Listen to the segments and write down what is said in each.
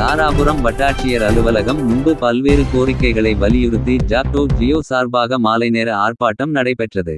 தாராபுரம் வட்டாட்சியர் அலுவலகம் முன்பு பல்வேறு கோரிக்கைகளை வலியுறுத்தி ஜாக்டோ ஜியோ சார்பாக மாலை நேர ஆர்ப்பாட்டம் நடைபெற்றது.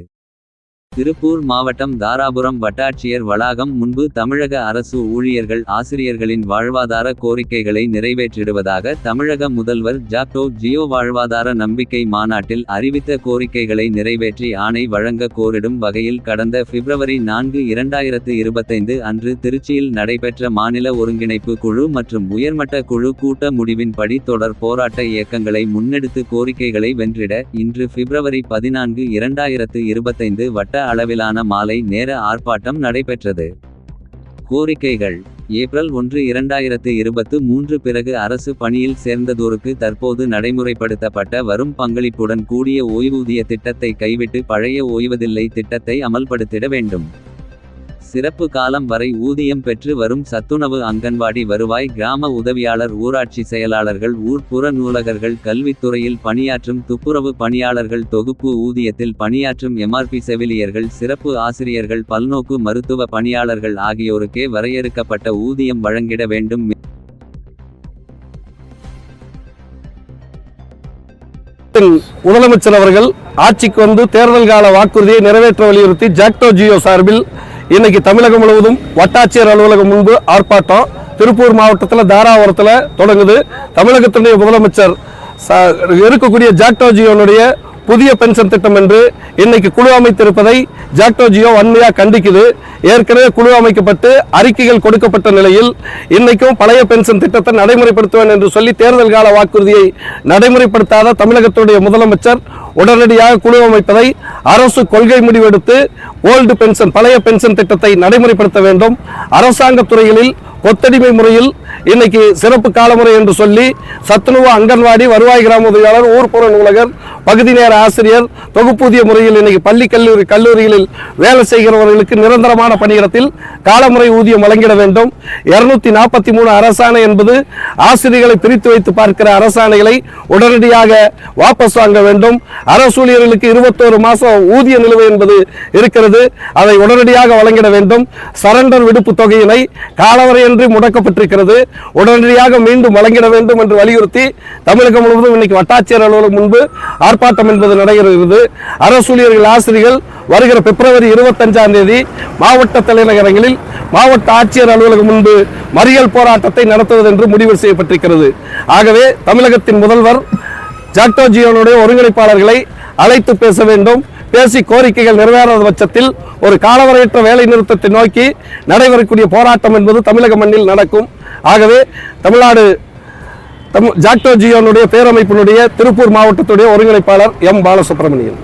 திருப்பூர் மாவட்டம் தாராபுரம் வட்டாட்சியர் வளாகம் முன்பு தமிழக அரசு ஊழியர்கள் ஆசிரியர்களின் வாழ்வாதார கோரிக்கைகளை நிறைவேற்றிடுவதாக தமிழக முதல்வர் ஜாக்டோ ஜியோ வாழ்வாதார நம்பிக்கை மாநாட்டில் அறிவித்த கோரிக்கைகளை நிறைவேற்றி ஆணை வழங்க கோரிடும் வகையில் கடந்த பிப்ரவரி நான்கு இரண்டாயிரத்து இருபத்தைந்து அன்று திருச்சியில் நடைபெற்ற மாநில ஒருங்கிணைப்பு குழு மற்றும் உயர்மட்ட குழு கூட்ட முடிவின்படி தொடர் போராட்ட இயக்கங்களை முன்னெடுத்து கோரிக்கைகளை வென்றிட இன்று பிப்ரவரி பதினான்கு இரண்டாயிரத்து இருபத்தைந்து வட்ட அளவிலான மாலை நேர ஆர்ப்பாட்டம் நடைபெற்றது. கோரிக்கைகள். ஏப்ரல் ஒன்று இரண்டாயிரத்து இருபத்து மூன்று பிறகு அரசு பணியில் சேர்ந்ததோருக்கு தற்போது நடைமுறைப்படுத்தப்பட்ட வரும் பங்களிப்புடன் கூடிய ஓய்வூதிய திட்டத்தை கைவிட்டு பழைய ஓய்வதில்லை திட்டத்தை அமல்படுத்திட வேண்டும். சிறப்பு காலம் வரை ஊதியம் பெற்று வரும் சத்துணவு அங்கன்வாடி வருவாய் கிராம உதவியாளர் ஊராட்சி செயலாளர்கள் ஊர்ப்புற நூலகர்கள் கல்வித்துறையில் பணியாற்றும் துப்புரவு பணியாளர்கள் தொகுப்பு ஊதியத்தில் பணியாற்றும் எம்ஆர்பி செவிலியர்கள் சிறப்பு ஆசிரியர்கள் பல்நோக்கு மருத்துவ பணியாளர்கள் ஆகியோருக்கே வரையறுக்கப்பட்ட ஊதியம் வழங்கிட வேண்டும். முதலமைச்சர் அவர்கள் ஆட்சிக்கு வந்து தேர்தல் கால வாக்குறுதியை நிறைவேற்ற வலியுறுத்தி ஜாக்டோ ஜியோ சார்பில் இன்னைக்கு தமிழகம் முழுவதும் வட்டாட்சியர் அலுவலகம் முன்பு ஆர்ப்பாட்டம். திருப்பூர் மாவட்டத்தில் தாராபுரத்தில் தொடங்குது. தமிழகத்தினுடைய முதலமைச்சர் இருக்கக்கூடிய ஜாக்டோஜியோனுடைய புதிய பென்ஷன் திட்டம் என்று இன்னைக்கு குழு அமைத்திருப்பதை ஜாக்டோ ஜியோ வன்மையாக கண்டிக்குது. ஏற்கனவே குழு அமைக்கப்பட்டு அறிக்கைகள் கொடுக்கப்பட்ட நிலையில் இன்னைக்கும் பழைய பென்ஷன் திட்டத்தை நடைமுறைப்படுத்துவேன் என்று சொல்லி தேர்தல் கால வாக்குறுதியை நடைமுறைப்படுத்தாத தமிழகத்துடைய முதலமைச்சர் உடனடியாக குழு அமைப்பதை அரசு கொள்கை முடிவெடுத்து ஓல்டு பென்ஷன் பழைய பென்ஷன் திட்டத்தை நடைமுறைப்படுத்த வேண்டும். அரசாங்க துறைகளில் கொத்தடிமை முறையில் இன்னைக்கு சிறப்பு காலமுறை என்று சொல்லி சத்துணவு அங்கன்வாடி வருவாய் கிராம உதவியாளர் ஊர்ப்புற நூலகர் பகுதி நேர ஆசிரியர் தொகுப்பூதிய முறையில் இன்னைக்கு பள்ளி கல்லூரி கல்லூரிகளில் வேலை செய்கிறவர்களுக்கு நிரந்தரமான பணியிடத்தில் காலமுறை ஊதியம் வழங்கிட வேண்டும். இருநூத்தி நாற்பத்தி மூணு அரசாணை என்பது ஆசிரியர்களை பிரித்து வைத்து பார்க்கிற அரசாணைகளை உடனடியாக வாபஸ் வாங்க வேண்டும். அரசு ஊழியர்களுக்கு இருபத்தோரு மாசம் ஊதிய நிலுவை என்பது இருக்கிறது. அதை உடனடியாக வழங்கிட வேண்டும். சரண்டர் விடுப்பு தொகையினை காலவரையின்றி முடக்கப்பட்டிருக்கிறது. உடனடியாக மீண்டும் வழங்கிட வேண்டும் என்று வலியுறுத்தி தமிழகம் முழுவதும் இன்னைக்கு வட்டாட்சியர் அலுவலகம் முன்பு ஆர்ப்பாட்டம் என்பது நடைபெறுகிறது. அரசூழியர்கள் ஆசிரியர்கள் வருகிற பிப்ரவரி இருபத்தஞ்சாம் தேதி மாவட்ட தலைநகரங்களில் மாவட்ட ஆட்சியர் அலுவலகம் முன்பு மறியல் போராட்டத்தை நடத்துவது என்று முடிவு செய்யப்பட்டிருக்கிறது. ஆகவே தமிழகத்தின் முதல்வர் ஜாக்டோ ஜியோனுடைய ஒருங்கிணைப்பாளர்களை அழைத்து பேச வேண்டும். பேசி கோரிக்கைகள் நிறைவேறாத பட்சத்தில் ஒரு காலவரையற்ற வேலை நிறுத்தத்தை நோக்கி நடைபெறக்கூடிய போராட்டம் என்பது தமிழக மண்ணில் நடக்கும். ஆகவே தமிழ்நாடு தம் ஜாக்டோ ஜியோனுடைய பேரமைப்பினுடைய திருப்பூர் மாவட்டத்துடைய ஒருங்கிணைப்பாளர் எம் பாலசுப்ரமணியன்.